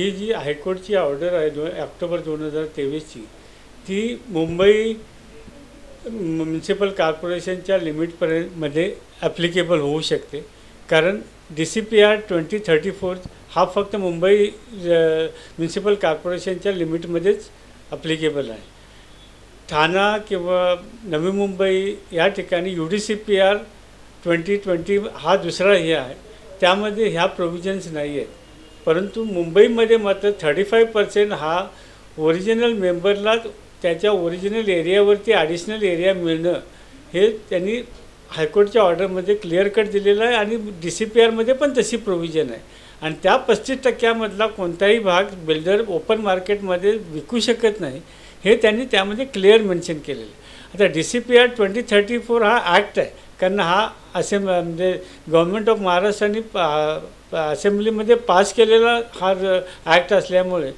ही जी हायकोर्टची order आहे दो October दोन हजार तेवीसची ती मुंबई म्युन्सिपल कॉर्पोरेशनच्या लिमिटपर्यंतमध्ये ॲप्लिकेबल होऊ शकते. कारण D C P R twenty thirty four हा फक्त मुंबई म्युन्सिपल कॉर्पोरेशनच्या लिमिटमध्येच ॲप्लिकेबल आहे. ठाणा किंवा नवी मुंबई या ठिकाणी U D C P R twenty twenty हा दुसरा हे आहे. त्यामध्ये ह्या प्रोव्हिजन्स नाही आहेत परंतु मुंबईमध्ये मात्र थर्टी फाय पर्सेंट हा ओरिजिनल मेंबरला त्याच्या ओरिजिनल एरियावरती ॲडिशनल एरिया मिळणं हे त्यांनी हायकोर्टच्या ऑर्डरमध्ये क्लिअर कट दिलेलं आहे आणि डी सी पी आरमध्ये पण तशी प्रोव्हिजन आहे. आणि त्या पस्तीस टक्क्यामधला कोणताही भाग बिल्डर ओपन मार्केटमध्ये विकू शकत नाही हे त्यांनी त्यामध्ये क्लिअर मेन्शन केलेलं आहे. आता D C P R twenty thirty four हा ॲक्ट आहे. कारण हा असेंब म्हणजे गव्हर्मेंट ऑफ महाराष्ट्राने पा असेंब्लीमध्ये पास केलेला हा ॲक्ट असल्यामुळे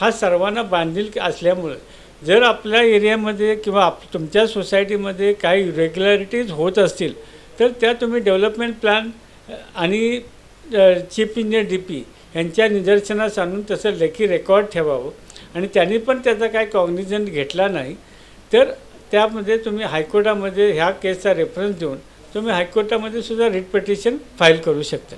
हा सर्वांना बांधील असल्यामुळे जर आपल्या एरियामध्ये किंवा आप तुमच्या सोसायटीमध्ये काही रेग्युलॅरिटीज होत असतील तर त्या तुम्ही डेव्हलपमेंट प्लॅन आणि चीफ इंजिनियर डी पी यांच्या निदर्शनास आणून तसं लेखी रेकॉर्ड ठेवावं. आणि त्यांनी पण त्याचा काय कॉग्निजन घेतला नाही. तर त्यामध्ये तुम्ही हायकोर्टामध्ये ह्या केसचा रेफरन्स देऊन तुम्ही हायकोर्टामध्ये सुद्धा रिट पिटिशन फाईल करू शकता.